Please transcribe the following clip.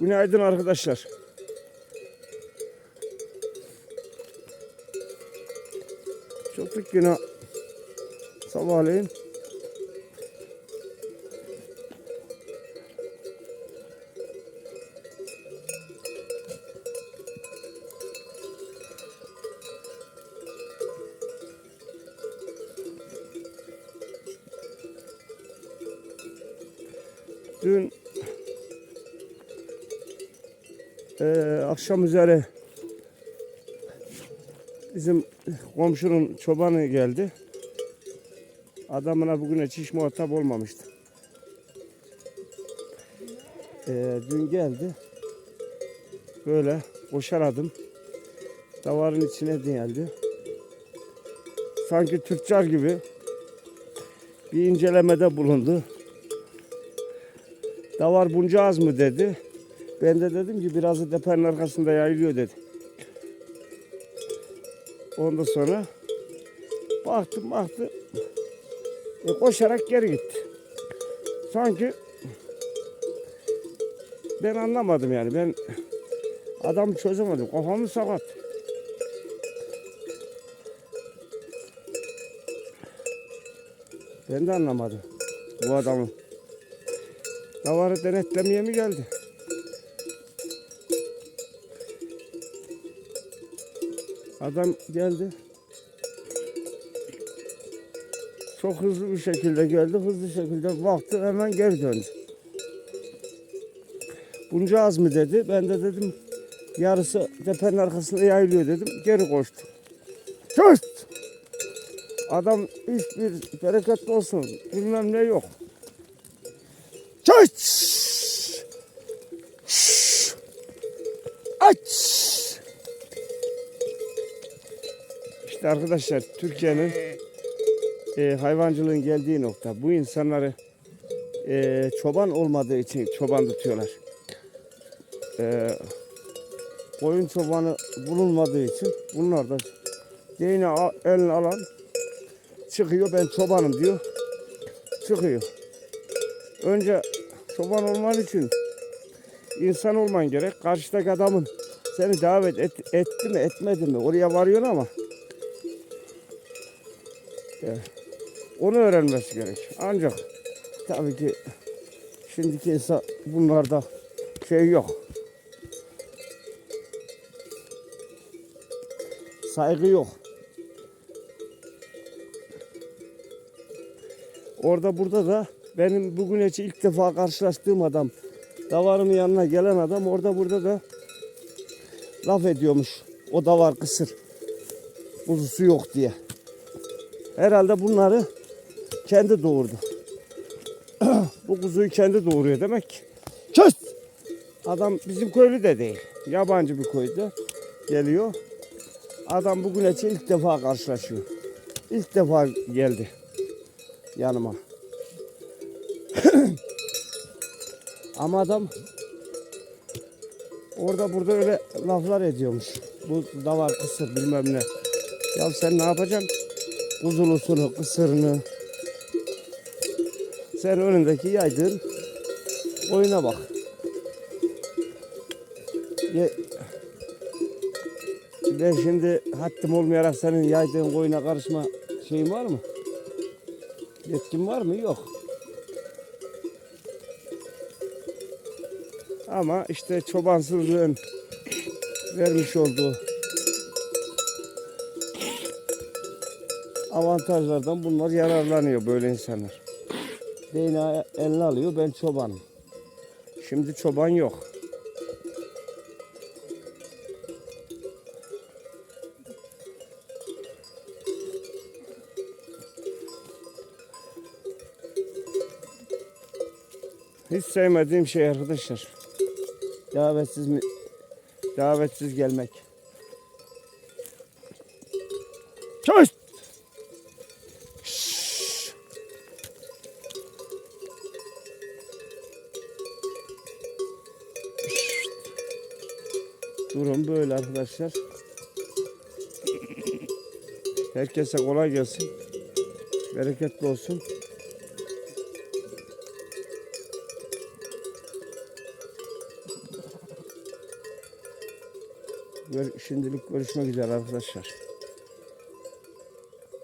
Günaydın arkadaşlar. Çıktık yine sabahleyin. Dün eee, akşam üzeri bizim komşunun çobanı geldi. Adamına bugün hiç muhatap olmamıştı. Eee, dün geldi. Böyle koşaradım. Davarın içine geldi. Sanki tüccar gibi bir incelemede bulundu. Davar bunca az mı dedi. Ben de dedim ki birazı depenin arkasında yayılıyor dedi. Ondan sonra baktım baktım. E, koşarak geri gitti. Sanki ben anlamadım yani. Ben adamı çözemedim. Kafamı sakat. Ben de anlamadım bu adamı. Davarı denetlemeye mi geldi? Adam geldi. Çok hızlı bir şekilde geldi. Hızlı şekilde baktı hemen geri döndü. Bunca az mı dedi. Ben de dedim yarısı tepenin arkasında yayılıyor dedim. Geri koştu. Çöst! Adam hiçbir bereketli olsun bilmem ne yok. Çöst! Aç! İşte arkadaşlar Türkiye'nin e, hayvancılığın geldiği nokta. Bu insanları e, çoban olmadığı için çoban tutuyorlar. E, koyun çobanı bulunmadığı için bunlar da al- eline alan çıkıyor ben çobanım diyor. Çıkıyor. Önce çoban olman için insan olman gerek. Karşıdaki adamın seni davet et- etti mi etmedi mi oraya varıyorsun ama onu öğrenmesi gerek. Ancak tabii ki şimdiki insan bunlarda şey yok. Saygı yok. Orada burada da benim bugün için ilk defa karşılaştığım adam davarın yanına gelen adam orada burada da laf ediyormuş. O davar kısır. Kuzusu yok diye. Herhalde bunları kendi doğurdu. Bu kuzuyu kendi doğuruyor demek ki. Çöz! Adam bizim köylü de değil. Yabancı bir köyde geliyor. Adam bugün için ilk defa karşılaşıyor. İlk defa geldi yanıma. Ama adam orada burada öyle laflar ediyormuş. Bu da var kısır bilmem ne. Ya sen ne yapacaksın? Kuzulusunu, kısırını. Sen önündeki yaydığın oyuna bak. Ye- Ben şimdi haddim olmayarak senin yaydığın koyuna karışma şeyin var mı? Yetkin var mı? Yok. Ama işte çobansızlığın vermiş olduğu avantajlardan bunlar yararlanıyor böyle insanlar. DNA eline alıyor ben çobanım. Şimdi çoban yok. Hiç sevmediğim şey arkadaşlar. Davetsiz mi? Davetsiz gelmek. Çöz! Durum böyle arkadaşlar. Herkese kolay gelsin. Bereketli olsun. Şimdilik görüşmek üzere arkadaşlar.